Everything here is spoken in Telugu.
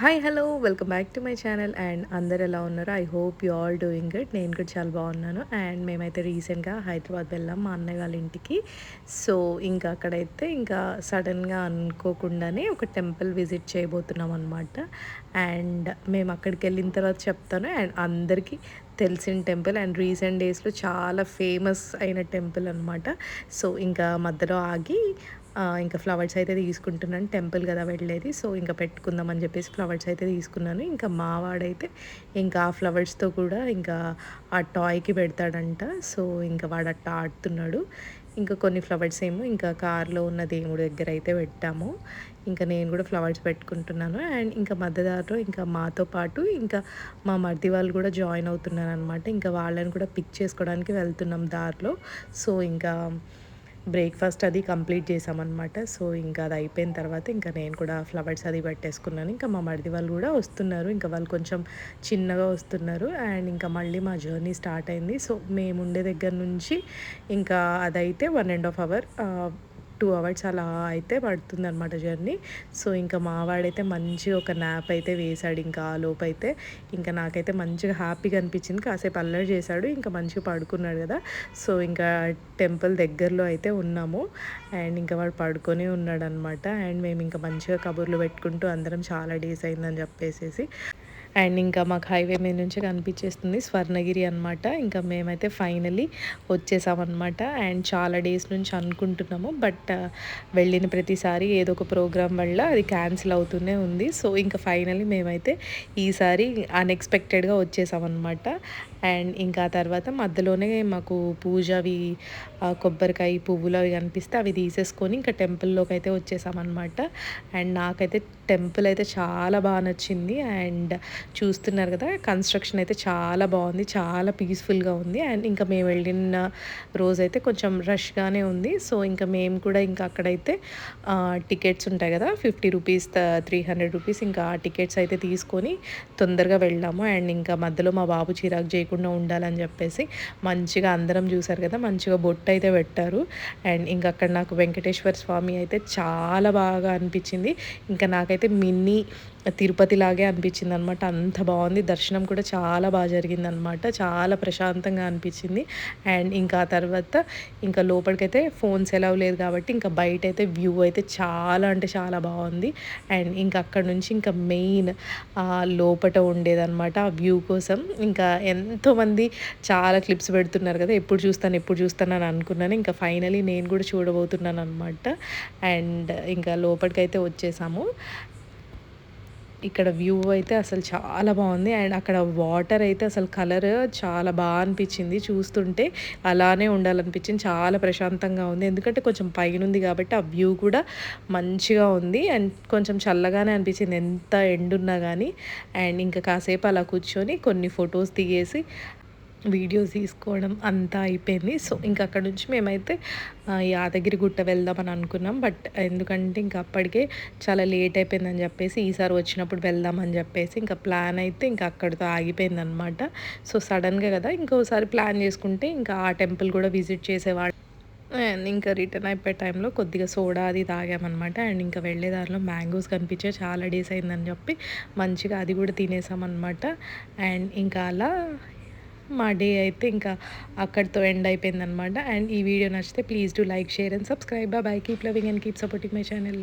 Hi hello welcome back to my channel and అందరు ఎలా ఉన్నారు? I hope you all doing good నేను కూడా చాలా బాగున్నాను. అండ్ మేమైతే రీసెంట్గా హైదరాబాద్ వెళ్ళాం మా అన్నయ్య వాళ్ళ ఇంటికి. సో ఇంకా అక్కడైతే ఇంకా సడన్గా అనుకోకుండానే ఒక టెంపుల్ విజిట్ చేయబోతున్నాం అనమాట అండ్ మేము అక్కడికి వెళ్ళిన తర్వాత చెప్తాను. అండ్ అందరికీ తెలిసిన టెంపుల్ అండ్ రీసెంట్ డేస్లో చాలా ఫేమస్ అయిన టెంపుల్ అనమాట సో ఇంకా మధ్యలో ఆగి ఇంకా ఫ్లవర్స్ అయితే తీసుకుంటున్నాను. టెంపుల్ కదా వెళ్ళేది. సో ఇంకా పెట్టుకుందాం అని చెప్పేసి ఫ్లవర్స్ అయితే తీసుకున్నాను. ఇంకా మావాడైతే ఇంకా ఆ ఫ్లవర్స్తో కూడా ఇంకా ఆ టాయ్కి పెడతాడంట. సో ఇంకా వాడు అట్ట ఆడుతున్నాడు. ఇంకా కొన్ని ఫ్లవర్స్ ఏమో ఇంకా కార్లో ఉన్న దేవుడి దగ్గర అయితే పెట్టాము. ఇంకా నేను కూడా ఫ్లవర్స్ పెట్టుకుంటున్నాను. అండ్ ఇంకా మధ్యదారిలో ఇంకా మాతో పాటు ఇంకా మా మర్ది వాళ్ళు కూడా జాయిన్ అవుతున్నారు అనమాట ఇంకా వాళ్ళని కూడా పిక్ చేసుకోవడానికి వెళ్తున్నాం దారిలో. సో ఇంకా బ్రేక్ఫాస్ట్ అది కంప్లీట్ చేసామన్నమాట. సో ఇంకా అది అయిపోయిన తర్వాత ఇంకా నేను కూడా ఫ్లవర్స్ అది పెట్టేసుకున్నాను. ఇంకా మా మరిది వాళ్ళు కూడా వస్తున్నారు. ఇంకా వాళ్ళు కొంచెం చిన్నగా వస్తున్నారు. అండ్ ఇంకా మళ్ళీ మా జర్నీ స్టార్ట్ అయింది. సో మేము ఉండే దగ్గర నుంచి ఇంకా అదైతే one and half hour two hours అలా అయితే పడుతుంది అనమాట జర్నీ. సో ఇంకా మావాడైతే మంచిగా ఒక న్యాప్ అయితే వేశాడు ఇంకా ఆ లోపు అయితే ఇంకా నాకైతే మంచిగా హ్యాపీగా అనిపించింది. కాసేపు అల్లరి చేశాడు ఇంకా మంచిగా పడుకున్నాడు కదా. సో ఇంకా టెంపుల్ దగ్గరలో అయితే ఉన్నాము. అండ్ ఇంకా వాడు పడుకొని ఉన్నాడు అనమాట అండ్ మేము ఇంకా మంచిగా కబుర్లు పెట్టుకుంటూ అందరం చాలా డేస్ అయిందని చెప్పేసేసి అండ్ ఇంకా మాకు హైవే మీద నుంచి కనిపించేస్తుంది స్వర్ణగిరి అనమాట ఇంకా మేమైతే ఫైనలీ వచ్చేసామన్నమాట. అండ్ చాలా డేస్ నుంచి అనుకుంటున్నాము బట్ వెళ్ళిన ప్రతిసారి ఏదో ఒక ప్రోగ్రామ్ వల్ల అది క్యాన్సిల్ అవుతూనే ఉంది. సో ఇంకా ఫైనలీ మేమైతే ఈసారి అన్ఎక్స్పెక్టెడ్గా వచ్చేసామన్నమాట. అండ్ ఇంకా తర్వాత మధ్యలోనే మాకు పూజ అవి కొబ్బరికాయ పువ్వులు అవి కనిపిస్తే అవి తీసేసుకొని ఇంకా టెంపుల్లోకి అయితే వచ్చేసామన్నమాట. అండ్ నాకైతే టెంపుల్ అయితే చాలా బాగా నచ్చింది. అండ్ చూస్తున్నారు కదా కన్స్ట్రక్షన్ అయితే చాలా బాగుంది చాలా పీస్ఫుల్గా ఉంది. అండ్ ఇంకా మేము వెళ్ళిన రోజైతే కొంచెం రష్గానే ఉంది. సో ఇంకా మేము కూడా ఇంకా అక్కడైతే టికెట్స్ ఉంటాయి కదా fifty rupees three hundred rupees ఇంకా ఆ టికెట్స్ అయితే తీసుకొని తొందరగా వెళ్ళాము. అండ్ ఇంకా మధ్యలో మా బాబు చిరాకు లేకుండా ఉండాలని చెప్పేసి మంచిగా అందరం చూసారు కదా మంచిగా బొట్టు అయితే పెట్టారు. అండ్ ఇంకా అక్కడ నాకు వెంకటేశ్వర స్వామి అయితే చాలా బాగా అనిపించింది. ఇంకా నాకైతే మినీ తిరుపతి లాగే అనిపించింది అనమాట అంత బాగుంది. దర్శనం కూడా చాలా బాగా జరిగింది అనమాట చాలా ప్రశాంతంగా అనిపించింది. అండ్ ఇంకా తర్వాత ఇంకా లోపలికైతే ఫోన్స్ ఎలా లేదు కాబట్టి ఇంకా బయట అయితే వ్యూ అయితే చాలా అంటే చాలా బాగుంది. అండ్ ఇంకా అక్కడ నుంచి ఇంకా మెయిన్ లోపట ఉండేదన్నమాట ఆ వ్యూ కోసం. ఇంకా ఎంతోమంది చాలా క్లిప్స్ పెడుతున్నారు కదా ఎప్పుడు చూస్తాను ఎప్పుడు చూస్తాను అని అనుకున్నాను. ఇంకా ఫైనలీ నేను కూడా చూడబోతున్నాను అనమాట అండ్ ఇంకా లోపలికైతే వచ్చేసాము. ఇక్కడ వ్యూ అయితే అసలు చాలా బాగుంది. అండ్ అక్కడ వాటర్ అయితే అసలు కలర్ చాలా బాగా అనిపించింది. చూస్తుంటే అలానే ఉండాలనిపించింది. చాలా ప్రశాంతంగా ఉంది. ఎందుకంటే కొంచెం పైన ఉంది కాబట్టి ఆ వ్యూ కూడా మంచిగా ఉంది. అండ్ కొంచెం చల్లగానే అనిపించింది. ఎంత ఎండున్నా కానీ అండ్ ఇంకా కాసేపు అలా కూర్చొని కొన్ని ఫొటోస్ దిగేసి వీడియోస్ తీసుకోవడం అంతా అయిపోయింది. సో ఇంకా అక్కడ నుంచి మేమైతే యాదగిరి గుట్ట వెళ్దామని అనుకున్నాం. బట్ ఎందుకంటే ఇంకా అప్పటికే చాలా లేట్ అయిపోయిందని చెప్పేసి ఈసారి వచ్చినప్పుడు వెళ్దామని చెప్పేసి ఇంకా ప్లాన్ అయితే ఇంకా అక్కడితో ఆగిపోయింది అనమాట సో సడన్గా కదా ఇంకోసారి ప్లాన్ చేసుకుంటే ఇంకా ఆ టెంపుల్ కూడా విజిట్ చేసేవాడు అండ్ ఇంకా రిటర్న్ అయిపోయే టైంలో కొద్దిగా సోడా అది తాగామన్నమాట. అండ్ ఇంకా వెళ్ళే దారిలో మ్యాంగోస్ కనిపించే చాలా డేస్ అయిందని చెప్పి మంచిగా అది కూడా తినేసామన్నమాట. అండ్ ఇంకా అలా మా డే అయితే ఇంకా అక్కడితో ఎండ్ అయిపోయింది అనమాట అండ్ ఈ వీడియో నచ్చితే please do like share and subscribe. Bye keep loving and keep supporting my channel.